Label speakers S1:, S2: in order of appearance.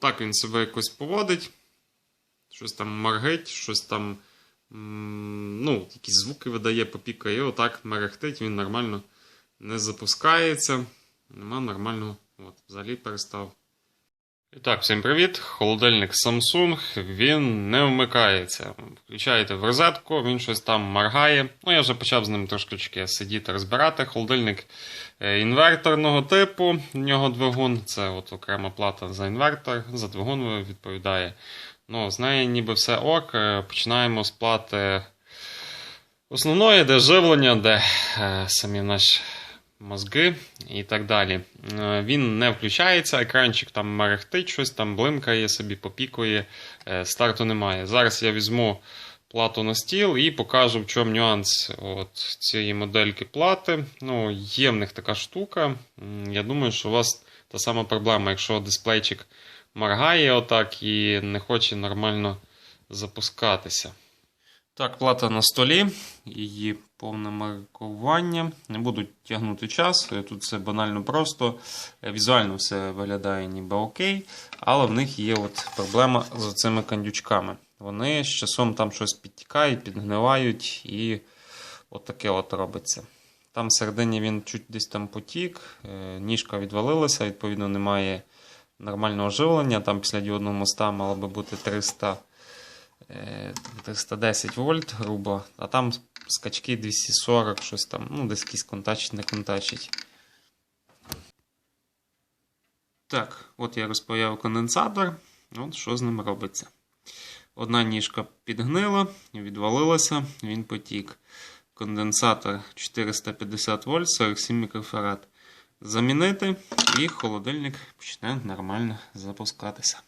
S1: Отак він себе якось поводить. Щось там маргить, щось там. Ну, якісь звуки видає, попікає, отак мерехтить, він нормально не запускається. Нема нормального. От, взагалі перестав. І так, всім привіт. Холодильник Samsung, він не вмикається. Включаєте в розетку, він щось там моргає. Ну, я вже почав з ним трошки сидіти, розбирати. Холодильник е, інверторного типу. В нього двигун. Це от окрема плата за інвертор, за двигун відповідає. Ну, з неї ніби все ок. Е, Починаємо з плати основної, де живлення, де е, самі наші мозги і так далі. Е, Він не включається, екранчик там мерехтить, щось там блимкає собі, попікує, е, старту немає. Зараз я візьму плату на стіл і покажу, в чому нюанс от цієї модельки плати. Ну, є в них така штука. Я думаю, що у вас та сама проблема, якщо дисплейчик моргає отак і не хоче нормально запускатися. Так, плата на столі, її повне маркування. Не буду тягнути час. Тут все банально просто. Е, Візуально все виглядає ніби окей, але в них є от проблема з цими кандючками. Вони з часом там щось підтікають, підгнивають і от таке от робиться. Там всередині він чуть десь там потік, е, ніжка відвалилася, відповідно, немає нормального живлення. Там після діодного моста мало би бути 300 е, 310 вольт, грубо, а там скачки 240, щось там, ну, десь якийсь контачить, не контачить. Так, от я розпаяв конденсатор. От що з ним робиться. Одна ніжка підгнила, відвалилася, він потік. Конденсатор 450 вольт, 47 мікрофарад. Замінити, і холодильник почне нормально запускатися.